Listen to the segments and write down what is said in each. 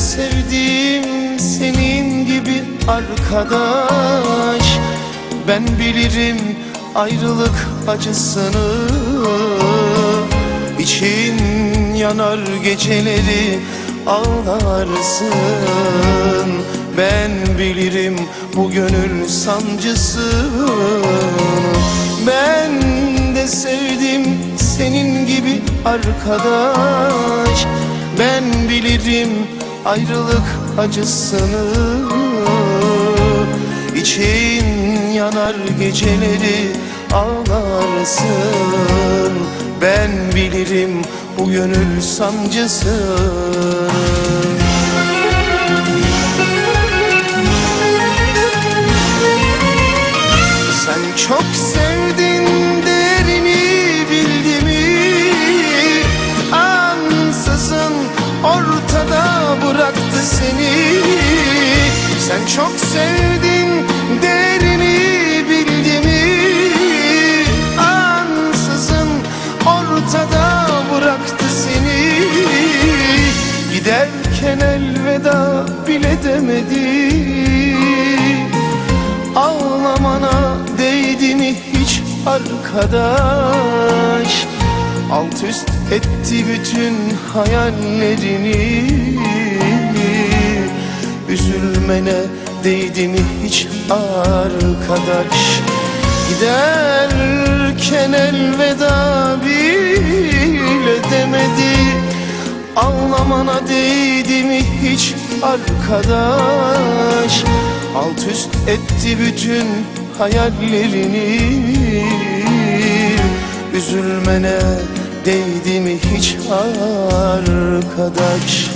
sevdiğim senin gibi arkadaş. Ben bilirim ayrılık acısını. İçin yanar geceleri ağlarsın. Ben bilirim bu gönül sancısını Ben de sevdim senin gibi arkadaş. Ben bilirim ayrılık acısını. İçin yanar geceleri ağlarsın. Ben bilirim bu gönül sancısını Sen çok sevdin Sen çok sevdin derini bildi mi Ansızın ortada bıraktı seni. Giderken elveda bile demedi. Ağlamana değdi mi hiç arkadaş. Alt üst etti bütün hayallerini Üzülmene değdi mi hiç arkadaş? Giderken elveda bile demedi. Ağlamana değdi mi hiç arkadaş? Alt üst etti bütün hayallerini. Üzülmene değdi mi hiç arkadaş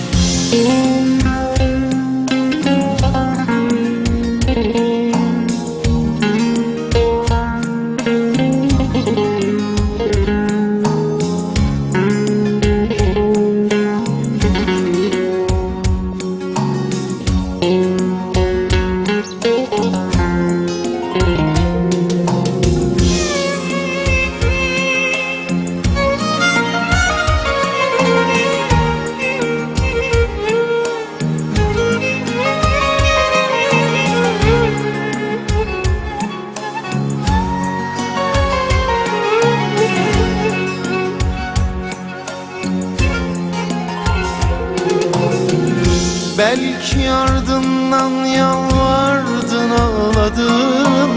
Belki ardından yalvardın ağladın.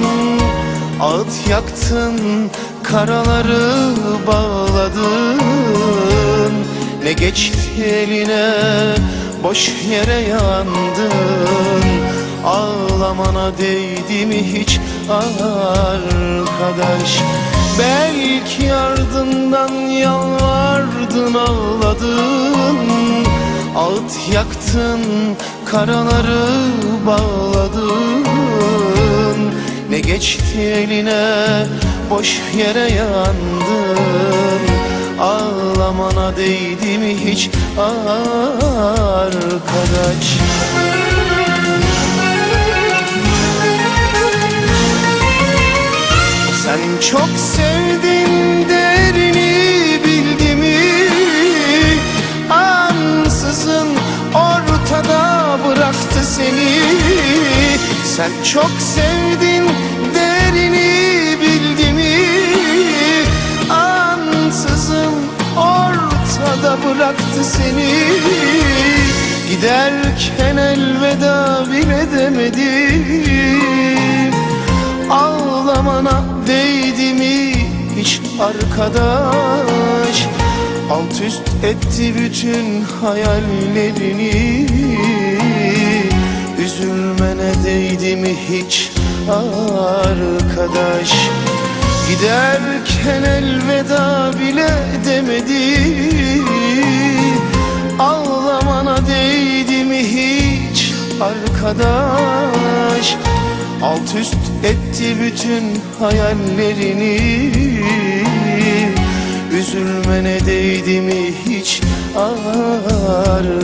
Ağıt yaktın karaları bağladın. Ne geçti eline boş yere yandın. Ağlamana değdi mi hiç arkadaş? Belki ardından yalvardın ağladın Ağıt yaktın, karaları bağladın. Ne geçti eline, boş yere yandın. Ağlamana değdi mi hiç arkadaş? Sen çok sevdin Sen çok sevdin derini bildi mi Ansızın ortada bıraktı seni. Giderken elveda bile demedi Ağlamana değdi mi hiç arkadaş? Alt üst etti bütün hayallerini Üzülmene değdi mi hiç arkadaş. Giderken elveda bile demedi. Ağlamana değdi mi hiç arkadaş. Alt üst etti bütün hayallerini. Üzülmene değdi mi hiç arkadaş